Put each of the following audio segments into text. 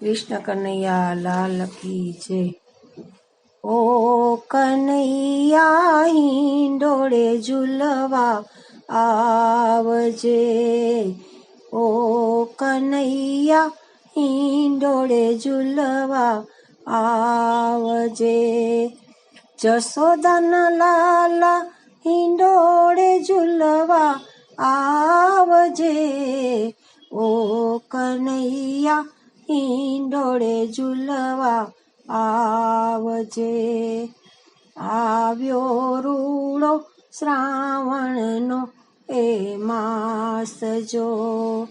કૃષ્ણ કનૈયા, લાલ કી જય. ઓ કનૈયા હિંડોળે ઝૂલવા આવજે. ઓ કનૈયા હિંડોળે ઝૂલવા આવજે. જસોદાના લાલા હિંડોળે ઝૂલવા આવજે. ઓ કનૈયા હિંડોળે ઝૂલવા આવજે. આવ્યો રૂડો શ્રાવણનો એ માસ જો.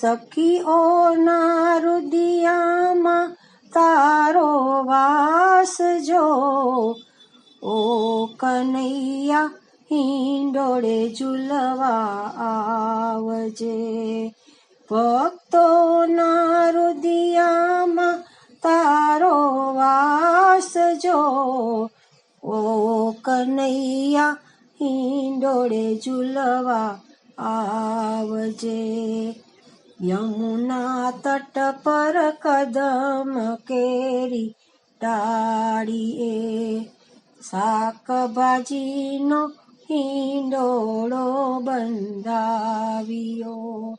સખીઓના રુદિયામાં તારો વાસ જો. ઓ કનૈયા હિંડોળે ઝૂલવા આવજે. ભક્તોના રુદિયામાં તારો વાસ જો. ઓ કનૈયા, હિંડોળે ઝૂલવા આવજે. યમુના તટ પર કદમ કેરી ટાળીએ. શાકભાજીનો હિંડોળો બંધાવ્યો.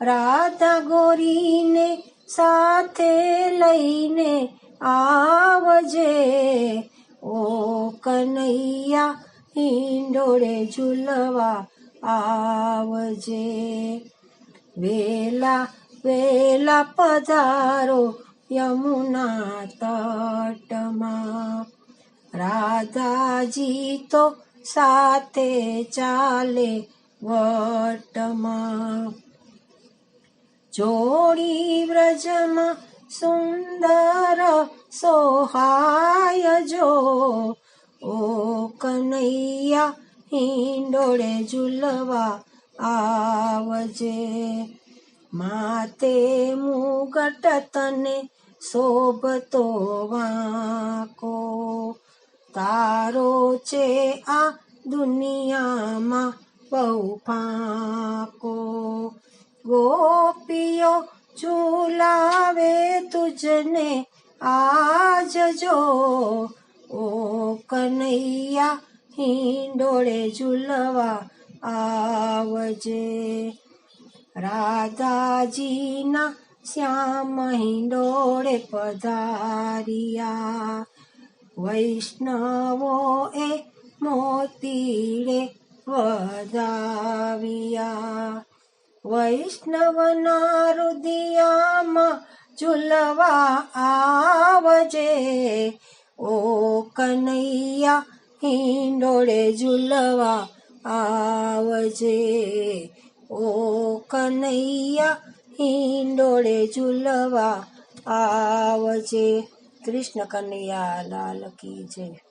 રાધા ગોરીને સાથે લઈને આવજે. ઓ કનૈયા, હિંડોળે ઝૂલવા આવજે. વેલા વેલા પધારો યમુના તટમાં. રાધાજી તો સાથે ચાલે વટમાં. જોડી વ્રજમાં સુંદર સોહાય જો ઓ કનૈયા હિંડોળે ઝૂલવા આવજે માતે મુગટ તને શોભતો વાંકો તારો છે આ દુનિયામાં બહુ ફાંકો ઝૂલાવે તુજને આજ જો ઓ કનૈયા હિંડોળે ઝૂલવા આવજે રાધાજીના શ્યામ હિંડોળે પધારિયા વૈષ્ણવો એ મોતીડે વધાવ્યા વૈષ્ણવના રુદિયામાં ઝૂલવા આવજે. ઓ કનૈયા, હિંડોળે ઝૂલવા આવજે. ઓ કનૈયા, હિંડોળે ઝૂલવા આવજે. કૃષ્ણ કનૈયા, લાલ કી જય.